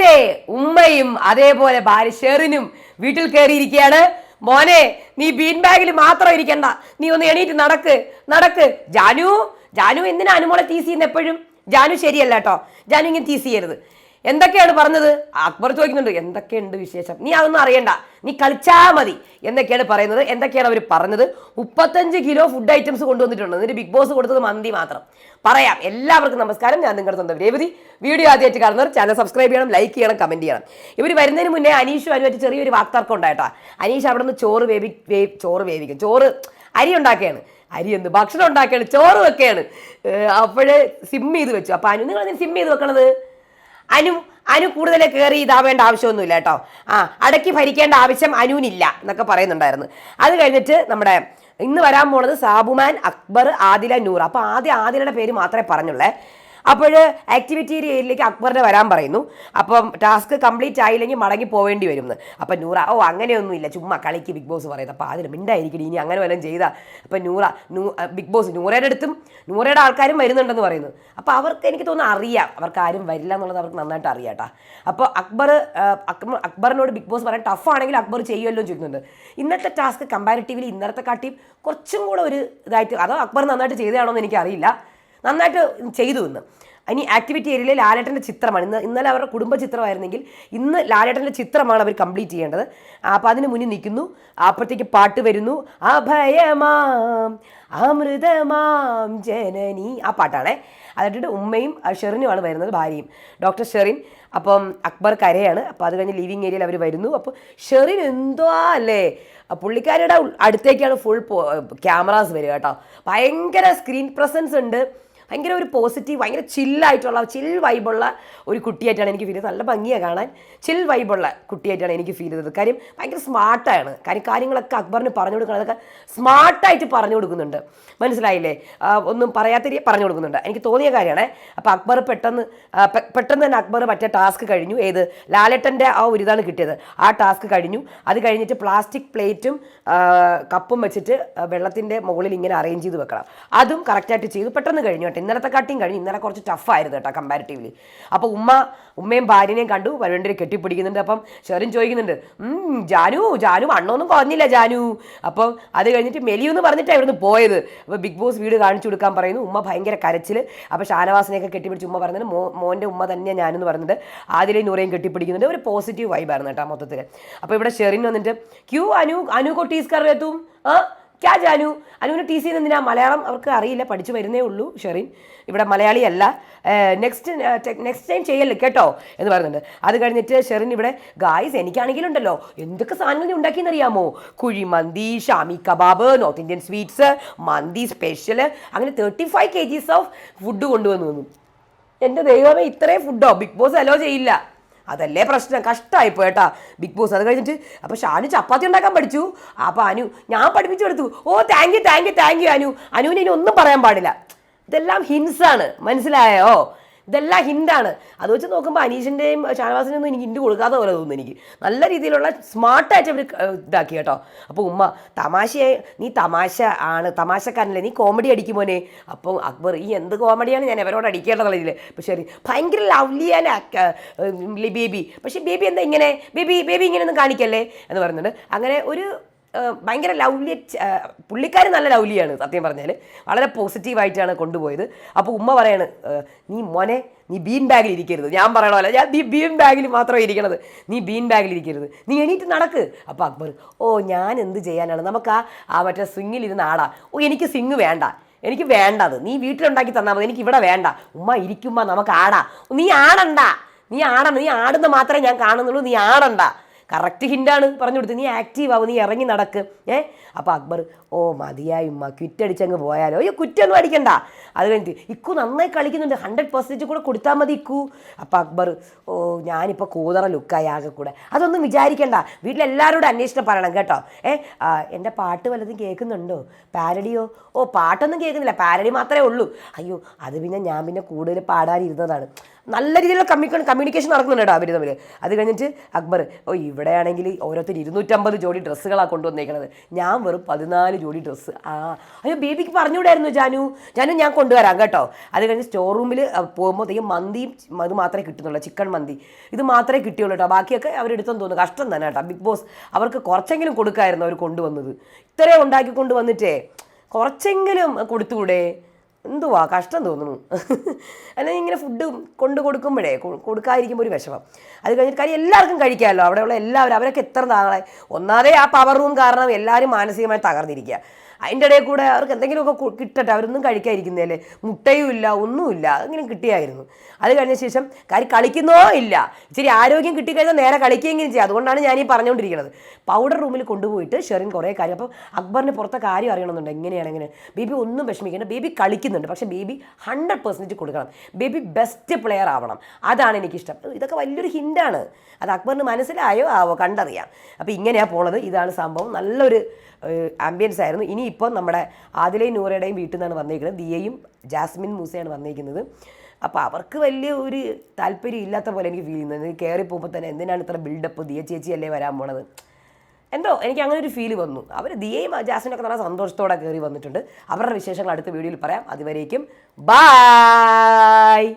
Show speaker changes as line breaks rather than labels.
അക്ബറിന്റെ ഉമ്മയും അതേപോലെ ഭാര്യ ഷെറിനും വീട്ടിൽ കയറിയിരിക്കുകയാണ് മോനെ നീ ബീൻ ബാഗിൽ മാത്രം ഇരിക്കണ്ട. നീ ഒന്ന് എണീറ്റ് നടക്ക് നടക്ക്. ജാനു ജാനു എന്തിനാ അനുമോളെ തീസ് ചെയ്യുന്ന എപ്പോഴും? ജാനു ശരിയല്ല കേട്ടോ. ജാനു ഇങ്ങനെ തീസ് ചെയ്യരുത്. എന്തൊക്കെയാണ് പറഞ്ഞത്? അക്ബർ ചോദിക്കുന്നുണ്ട് എന്തൊക്കെയുണ്ട് വിശേഷം? നീ അതൊന്നും അറിയണ്ട. നീ കളിച്ചാ മതി. എന്നൊക്കെയാണ് പറയുന്നത്. എന്തൊക്കെയാണ് അവർ പറഞ്ഞത്? മുപ്പത്തഞ്ച് കിലോ ഫുഡ് ഐറ്റംസ് കൊണ്ടുവന്നിട്ടുണ്ട്. എന്നിട്ട് ബിഗ് ബോസ് കൊടുത്തത് മന്തി മാത്രം. പറയാം. എല്ലാവർക്കും നമസ്കാരം. ഞാൻ നിങ്ങളുടെ സ്വന്തം രേവതി. വീഡിയോ ആദ്യമായിട്ട് കാണുന്നവർ ചാനൽ സബ്സ്ക്രൈബ് ചെയ്യണം ലൈക്ക് ചെയ്യണം കമന്റ് ചെയ്യണം. ഇവർ വരുന്നതിന് മുന്നേ അനീഷും അനുമായിട്ട് ചെറിയൊരു വാക്തർക്കം ഉണ്ടായിട്ടാ അനീഷ് അവിടെ നിന്ന് ചോറ് വേവി ചോറ് വേവിക്കും. ചോറ് അരി ഉണ്ടാക്കുകയാണ് അരി എന്ത്? ഭക്ഷണം ഉണ്ടാക്കുകയാണ് ചോറ് വെക്കുകയാണ്. അപ്പോഴേ സിം ചെയ്ത് വെച്ചു. അപ്പോൾ അനു നിങ്ങൾ സിം ചെയ്ത് വെക്കണത്? അനു അനു കൂടുതൽ കയറി ഇതാവേണ്ട ആവശ്യമൊന്നുമില്ല കേട്ടോ. ആ അടക്കി ഭരിക്കേണ്ട ആവശ്യം അനുവിനില്ല എന്നൊക്കെ പറയുന്നുണ്ടായിരുന്നു. അത് കഴിഞ്ഞിട്ട് നമ്മുടെ ഇന്ന് വരാൻ പോണത് സാബുമാൻ അക്ബർ ആദില നൂർ അപ്പോൾ ആദ്യം ആദിലയുടെ പേര് മാത്രമേ പറഞ്ഞുള്ളേ. അപ്പോൾ ആക്ടിവിറ്റി ഏരിയയിലേക്ക് അക്ബറിനെ വരാൻ പറയുന്നു. അപ്പം ടാസ്ക് കംപ്ലീറ്റ് ആയില്ലെങ്കിൽ മടങ്ങി പോവേണ്ടി വരുമെന്ന് അപ്പം നൂറ ഓ അങ്ങനെയൊന്നും ഇല്ല ചുമ്മാ കളിക്ക് ബിഗ് ബോസ് പറയുന്നത് അപ്പോൾ അതിന് മിണ്ടായിരിക്കും ഇനി അങ്ങനെ വല്ലതും ചെയ്താൽ അപ്പം നൂറ നൂ ബിഗ് ബോസ് നൂറയുടെ അടുത്തും നൂറയുടെ ആൾക്കാരും വരുന്നുണ്ടെന്ന് പറയുന്നു. അപ്പോൾ അവർക്ക് എനിക്ക് തോന്നുന്നു അറിയാം. അവർക്ക് ആരും വരില്ല എന്നുള്ളത് അവർക്ക് നന്നായിട്ട് അറിയാം കേട്ടോ അപ്പോൾ അക്ബർ അക്ബറിനോട് ബിഗ് ബോസ് പറയാൻ ടഫ് ആണെങ്കിൽ അക്ബർ ചെയ്യുമല്ലോ ചോദിക്കുന്നുണ്ട്. ഇന്നത്തെ ടാസ്ക് കമ്പാരിറ്റീവ്ലി ഇന്നത്തെ കാട്ടിയും കുറച്ചും കൂടെ ഒരു ഇതായിട്ട് അതോ അക്ബർ നന്നായിട്ട് ചെയ്തതാണോ എന്ന് എനിക്കറിയില്ല. നന്നായിട്ട് ചെയ്തു ഇന്ന്. ഇനി ആക്ടിവിറ്റി ഏരിയയിലെ ലാലേട്ടന്റെ ചിത്രമാണ്. ഇന്ന് ഇന്നലെ അവരുടെ കുടുംബ ചിത്രമായിരുന്നെങ്കിൽ ഇന്ന് ലാലേട്ടന്റെ ചിത്രമാണ് അവർ കംപ്ലീറ്റ് ചെയ്യേണ്ടത്. അപ്പോൾ അതിന് മുന്നിൽ നിൽക്കുന്നു. അപ്പോഴത്തേക്ക് പാട്ട് വരുന്നു. അഭയമാം അമൃതമാം ജനനി. ആ പാട്ടാണേ. അതിട്ടിട്ട് ഉമ്മയും ഷെറിനുമാണ് വരുന്നത് ഭാര്യയും. ഡോക്ടർ ഷെറിൻ അപ്പം അക്ബർ കരയാണ്. അപ്പോൾ അത് കഴിഞ്ഞ് ലിവിങ് ഏരിയയിൽ അവർ വരുന്നു. അപ്പോൾ ഷെറിൻ എന്തോ അല്ലേ? പുള്ളിക്കാരുടെ അടുത്തേക്കാണ് ഫുൾ ക്യാമറാസ് വരിക കേട്ടോ. ഭയങ്കര സ്ക്രീൻ പ്രസൻസ് ഉണ്ട്. ഭയങ്കര ഒരു പോസിറ്റീവ് ഭയങ്കര ചില്ലായിട്ടുള്ള ചിൽ വൈബുള്ള ഒരു കുട്ടിയായിട്ടാണ് എനിക്ക് ഫീൽ ചെയ്തത്. നല്ല ഭംഗിയാണ് കാണാൻ. ചിൽ വൈബുള്ള കുട്ടിയായിട്ടാണ് എനിക്ക് ഫീൽ ചെയ്തത്. കാര്യം ഭയങ്കര സ്മാർട്ടാണ് കാര്യം കാര്യങ്ങളൊക്കെ അക്ബറിന് പറഞ്ഞു കൊടുക്കുന്നതൊക്കെ സ്മാർട്ടായിട്ട് പറഞ്ഞു കൊടുക്കുന്നുണ്ട്. മനസ്സിലായില്ലേ? ഒന്നും പറയാത്ത രീതി പറഞ്ഞു കൊടുക്കുന്നുണ്ട്. എനിക്ക് തോന്നിയ കാര്യമാണ്. അപ്പോൾ അക്ബർ പെട്ടെന്ന് പെട്ടെന്ന് തന്നെ അക്ബർ മറ്റേ ടാസ്ക് കഴിഞ്ഞു. ഏത്? ലാലേട്ടന്റെ ആ ഒരു ഇതാണ് കിട്ടിയത്. ആ ടാസ്ക് കഴിഞ്ഞു. അത് കഴിഞ്ഞിട്ട് പ്ലാസ്റ്റിക് പ്ലേറ്റും കപ്പും വെച്ചിട്ട് വെള്ളത്തിന്റെ മുകളിൽ ഇങ്ങനെ അറേഞ്ച് ചെയ്ത് വെക്കണം. അതും കറക്റ്റായിട്ട് ചെയ്തു. പെട്ടെന്ന് കഴിഞ്ഞു ഇന്നലത്തെ കാട്ടിയും കഴിഞ്ഞു ഇന്നലെ കുറച്ച് ടഫായിരുന്നു കേട്ടോ കമ്പാരിറ്റീവ്ലി അപ്പോൾ ഉമ്മ ഉമ്മയും ഭാര്യനെയും കണ്ടു വരുവേണ്ടി കെട്ടിപ്പിടിക്കുന്നുണ്ട്. അപ്പം ഷെറിൻ ചോദിക്കുന്നുണ്ട് "ഉം, ജാനു ജാനു വണ്ണമൊന്നും കുറഞ്ഞില്ല ജാനു. അപ്പം അത് കഴിഞ്ഞിട്ട് മെലിയു എന്ന് പറഞ്ഞിട്ടാണ് ഇവിടുന്ന് പോയത്. അപ്പോൾ ബിഗ് ബോസ് വീട് കാണിച്ചു കൊടുക്കാൻ പറയുന്നു. ഉമ്മ ഭയങ്കര കരച്ചിൽ അപ്പോൾ ഷാനവാസിനെയൊക്കെ കെട്ടിപ്പിടിച്ച് ഉമ്മ പറയുന്നത് മോ മോന്റെ ഉമ്മ തന്നെയാണ് ഞാനെന്ന് പറയുന്നുണ്ട് ആദ്യം നൂറേയും കെട്ടിപ്പിടിക്കുന്നുണ്ട്. ഒരു പോസിറ്റീവ് വൈബായിരുന്നു കേട്ടോ മൊത്തത്തിൽ അപ്പോൾ ഇവിടെ ഷെറിൻ വന്നിട്ട് ക്യൂ അനു അനു കൊട്ടീസ് കറിയത്തും ആ? ക്യാ ജാനു അനുവിന് ടി സി എന്തിനാ? മലയാളം അവർക്ക് അറിയില്ല പഠിച്ചു വരുന്നേ ഉള്ളൂ ഷെറിൻ. ഇവിടെ മലയാളിയല്ല നെക്സ്റ്റ് നെക്സ്റ്റ് ടൈം ചെയ്യല്ലേ കേട്ടോ? എന്ന് പറയുന്നുണ്ട്. അത് കഴിഞ്ഞിട്ട് ഷെറിൻ ഇവിടെ ഗായ്സ് എനിക്കാണെങ്കിലുണ്ടല്ലോ എന്തൊക്കെ സാധനങ്ങൾ നീ ഉണ്ടാക്കിയെന്നറിയാമോ? Kuzhimanthi shami kebab north Indian sweets manthi special അങ്ങനെ thirty five K Gs of food കൊണ്ടുവന്നു എന്റെ ദൈവമേ ഇത്രയും ഫുഡോ ബിഗ് ബോസ് അലോ ചെയ്യില്ല. അതല്ലേ പ്രശ്നം? കഷ്ടമായി പോയേട്ടാ ബിഗ് ബോസ് അത് കഴിഞ്ഞിട്ട് അപ്പോൾ ഷാനു ചപ്പാത്തി ഉണ്ടാക്കാൻ പഠിച്ചു. അപ്പോൾ അനു ഞാൻ പഠിപ്പിച്ചു കൊടുത്തു ഓ thank you thank you thank you Anu. അനുവിന് ഇനി ഒന്നും പറയാൻ പാടില്ല. ഇതെല്ലാം ഹിൻസാണ് മനസ്സിലായോ? ഇതെല്ലാം ഹിൻഡാണ് അത് വെച്ച് നോക്കുമ്പോൾ അനീഷിന്റെയും ഷാനവാസിന്റെയും ഒന്നും എനിക്ക് ഹിൻഡ് കൊടുക്കാത്ത പോലെ തോന്നുന്നു എനിക്ക്. നല്ല രീതിയിലുള്ള സ്മാർട്ടായിട്ട് അവർ ഇതാക്കി കേട്ടോ. അപ്പോൾ ഉമ്മ തമാശയായി നീ തമാശ ആണ് തമാശക്കാരനല്ലേ നീ കോമഡി അടിക്കുമോനെ അപ്പോൾ അക്ബർ ഈ എന്ത് കോമഡിയാണ്? ഞാൻ അവരോട് അടിക്കേണ്ടതുള്ള ഇതിൽ പക്ഷേ ഭയങ്കര ലവ്ലിയാണ് ബേബി. പക്ഷേ ബേബി എന്താ ഇങ്ങനെ? ബേബി ബേബി ഇങ്ങനെയൊന്നും കാണിക്കല്ലേ? എന്ന് പറയുന്നുണ്ട് അങ്ങനെ ഒരു ഭയങ്കര ലൗലി പുള്ളിക്കാർ നല്ല ലൗലിയാണ് സത്യം പറഞ്ഞാൽ വളരെ പോസിറ്റീവായിട്ടാണ് കൊണ്ടുപോയത്. അപ്പോൾ ഉമ്മ പറയാണ് നീ മോനെ നീ ബീൻ ബാഗിൽ ഇരിക്കരുത്. ഞാൻ പറയണ പോലെ ഞാൻ നീ ബീൻ ബാഗിൽ മാത്രമേ ഇരിക്കണത്. നീ ബീൻ ബാഗിൽ ഇരിക്കരുത്. നീ എണീറ്റ് നടക്ക്. അപ്പോൾ അക്ബർ ഓ ഞാൻ എന്ത് ചെയ്യാനാണ്? നമുക്ക് ആ ആ മറ്റേ സ്വിങ്ങിൽ ഇരുന്ന് ആടാ ഓ എനിക്ക് സ്വിങ് വേണ്ട. എനിക്ക് വേണ്ടത്. നീ വീട്ടിലുണ്ടാക്കി തന്നാൽ മതി. എനിക്ക് ഇവിടെ വേണ്ട. ഉമ്മ ഇരിക്കുമ്പോൾ നമുക്ക് ആടാ. നീ ആടണ്ട. നീ ആടണം നീ ആടുന്ന മാത്രമേ ഞാൻ കാണുന്നുള്ളൂ. നീ ആടണ്ട. കറക്റ്റ് ഹിന്റാണ് പറഞ്ഞു കൊടുത്ത് നീ ആക്റ്റീവ് ആവും നീ ഇറങ്ങി നടക്ക്. ഏ? അപ്പോൾ അക്ബർ ഓ മതിയായി ഉമ്മ. ക്വിറ്റടിച്ചങ്ങ് പോയാലോ? അയ്യോ കുറ്റൊന്നും അടിക്കണ്ട. അത് കഴിഞ്ഞിട്ട് ഇക്കു നന്നായി കളിക്കുന്നുണ്ട്. ഹൺഡ്രഡ് പെർസെന്റേജ് കൂടെ കൊടുത്താൽ മതി ഇക്കു. അപ്പോൾ അക്ബർ ഓ ഞാനിപ്പോൾ കൂതറ ലുക്കായി ആകെ കൂടെ. അതൊന്നും വിചാരിക്കണ്ട. വീട്ടിലെല്ലാവരോടും അന്വേഷണം പറയണം കേട്ടോ. ഏ? എന്റെ പാട്ട് വല്ലതും കേൾക്കുന്നുണ്ടോ? പാരഡിയോ ഓ പാട്ടൊന്നും കേൾക്കുന്നില്ല. പാരഡി മാത്രമേ ഉള്ളൂ. അയ്യോ അത് പിന്നെ ഞാൻ പിന്നെ കൂടുതൽ പാടാനിരുന്നതാണ് നല്ല രീതിയിലുള്ള കമ്മ്യൂണിക്കേഷൻ കമ്മ്യൂണിക്കേഷൻ നടക്കുന്നുണ്ട് അവർ തമ്മിൽ അത് കഴിഞ്ഞിട്ട് അക്ബർ ഓ ഇവിടെയാണെങ്കിൽ ഓരോരുത്തർ ഇരുന്നൂറ്റമ്പത് ജോഡി ഡ്രസ്സുകളാണ് കൊണ്ടുവന്നേക്കണത്. ഞാൻ വെറും പതിനാല് ജോഡി ഡ്രസ്സ്. ആ. അയ്യോ ബേബിക്ക് പറഞ്ഞുകൂടായിരുന്നു ജാനു. ജാനു ഞാൻ കൊണ്ടുവരാം കേട്ടോ. അത് കഴിഞ്ഞ് സ്റ്റോർ റൂമിൽ പോകുമ്പോഴത്തേക്കും മന്തിയും അത് മാത്രമേ കിട്ടുന്നുള്ളൂ ചിക്കൻ മന്തി. ഇത് മാത്രമേ കിട്ടിയുള്ളൂ കേട്ടോ ബാക്കിയൊക്കെ അവരെടുത്തെന്ന് തോന്നുന്നു. കഷ്ടം തന്നെ കേട്ടോ ബിഗ് ബോസ് അവർക്ക് കുറച്ചെങ്കിലും കൊടുക്കായിരുന്നു അവർ കൊണ്ടുവന്നത്. ഇത്രയും ഉണ്ടാക്കി കൊണ്ടുവന്നിട്ടേ. കുറച്ചെങ്കിലും കൊടുത്തുകൂടെ? എന്തുവാ? കഷ്ടം തോന്നുന്നു. അല്ലെങ്കിൽ ഇങ്ങനെ ഫുഡ് കൊണ്ട് കൊടുക്കുമ്പോഴേ കൊടുക്കാതിരിക്കുമ്പോൾ ഒരു വിഷമം. അത് കഴിഞ്ഞിട്ട് കാര്യം എല്ലാവർക്കും കഴിക്കാമല്ലോ. അവിടെയുള്ള എല്ലാവരും അവരൊക്കെ എത്ര നാളെ ഒന്നാതെ ആ പവർ റൂം കാരണം എല്ലാവരും മാനസികമായി തകർന്നിരിക്കുക. അതിന്റെ ഇടയിൽ കൂടെ അവർക്ക് എന്തെങ്കിലുമൊക്കെ കിട്ടട്ടെ അവരൊന്നും കഴിക്കാതിരിക്കുന്നതല്ലേ? മുട്ടയും ഇല്ല ഒന്നുമില്ല അങ്ങനെ കിട്ടിയായിരുന്നു. അത് കഴിഞ്ഞ ശേഷം കാര്യം കളിക്കുന്നോ ഇല്ല. ഇച്ചിരി ആരോഗ്യം കിട്ടിക്കഴിഞ്ഞാൽ നേരെ കളിക്കുകയെങ്കിലും ചെയ്യാം. അതുകൊണ്ടാണ് ഞാൻ ഈ പറഞ്ഞുകൊണ്ടിരിക്കുന്നത്. പൗഡർ റൂമിൽ കൊണ്ടുപോയിട്ട് ഷെറിൻ കുറേ കാര്യം അപ്പോൾ അക്ബറിന് പുറത്തെ കാര്യം അറിയണമെന്നുണ്ട്. എങ്ങനെയാണ് എങ്ങനെ? ബേബി ഒന്നും വിഷമിക്കേണ്ട. ബേബി കളിക്കുന്നുണ്ട്. പക്ഷേ ബേബി ഹൺഡ്രഡ് പെർസെന്റേജ് കൊടുക്കണം. ബേബി ബെസ്റ്റ് പ്ലെയർ ആവണം. അതാണ് എനിക്കിഷ്ടം. ഇതൊക്കെ വലിയൊരു ഹിന്റാണ് അത് അക്ബറിന് മനസ്സിലായോ? ആവോ? കണ്ടറിയാം. അപ്പോൾ ഇങ്ങനെയാണ് പോണത്. ഇതാണ് സംഭവം. നല്ലൊരു ആംബിയൻസ് ആയിരുന്നു. ഇനിയിപ്പോൾ നമ്മുടെ ആദിലയും നൂറയുടെയും വീട്ടിൽ നിന്നാണ് വന്നിരിക്കുന്നത് ദിയയും ജാസ്മിൻ മൂസയാണ് വന്നിരിക്കുന്നത് അപ്പോൾ അവർക്ക് വലിയ ഒരു താല്പര്യം ഇല്ലാത്ത പോലെ എനിക്ക് ഫീൽ ചെയ്യുന്നത്. കയറി പോകുമ്പോൾ തന്നെ എന്തിനാണ് ഇത്ര ബിൽഡപ്പ് ദിയ ചേച്ചി അല്ലേ വരാൻ പോണത്? എന്തോ എനിക്ക് അങ്ങനെ ഒരു ഫീൽ വന്നു. അവർ ദിയയും ജാസ്മിനും ഒക്കെ നല്ല സന്തോഷത്തോടെ കയറി വന്നിട്ടുണ്ട്. അവരുടെ വിശേഷങ്ങൾ അടുത്ത വീഡിയോയിൽ പറയാം. അതുവരേക്കും ബായ്